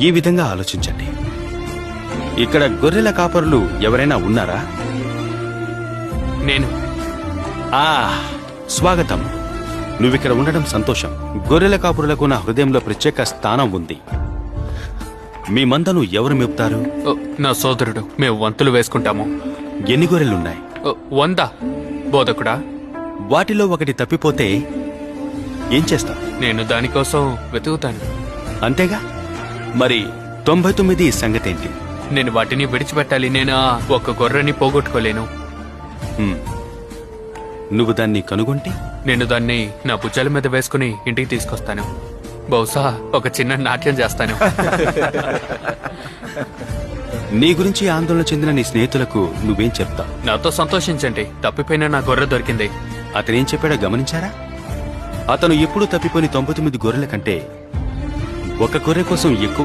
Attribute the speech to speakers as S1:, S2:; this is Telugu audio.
S1: ఈ విధంగా ఆలోచించండి. ఇక్కడ గొర్రెల కాపరులు ఎవరైనా ఉన్నారా?
S2: నేను.
S1: ఆ స్వాగతం. నువ్విక్కడ ఉండడం సంతోషం. గొర్రెల కాపురులకు నా హృదయంలో ప్రత్యేక స్థానం ఉంది. మీ మందను ఎవరు మేపుతారు?
S2: ఓ, నా సోదరుడు మేము వంతులు వేసుకుంటాము.
S1: ఎన్ని గొర్రెలున్నాయి?
S2: ఓ, వంద. బోధకుడా?
S1: వాటిలో ఒకటి తప్పిపోతే ఏం చేస్తావు
S2: నేను దానికోసం వెతుకుతాను.
S1: అంతేగా? మరి తొంభై తొమ్మిది సంగతేంటి?
S2: నేను వాటిని విడిచిపెట్టాలి నేను? ఆ ఒక్క గొర్రెని పోగొట్టుకోలేను.
S1: హ్మ్. నువ్వు దాన్ని కనుగొంటే?
S2: నేను దాన్ని నా భుజాల మీద వేసుకుని ఇంటికి తీసుకొస్తాను. బహుశా ఒక చిన్న నాట్యం చేస్తాను.
S1: నీ గురించి ఆందోళన చెందిన నీ స్నేహితులకు నువ్వేం చెప్తావు?
S2: నాతో సంతోషించండి. తప్పిపోయిన నా గొర్రె దొరికింది.
S1: అతనేం చెప్పాడో గమనించారా? అతను ఎప్పుడూ తప్పిపోయిన తొంభై తొమ్మిది గొర్రెల కంటే ఒక గొర్రె కోసం ఎక్కువ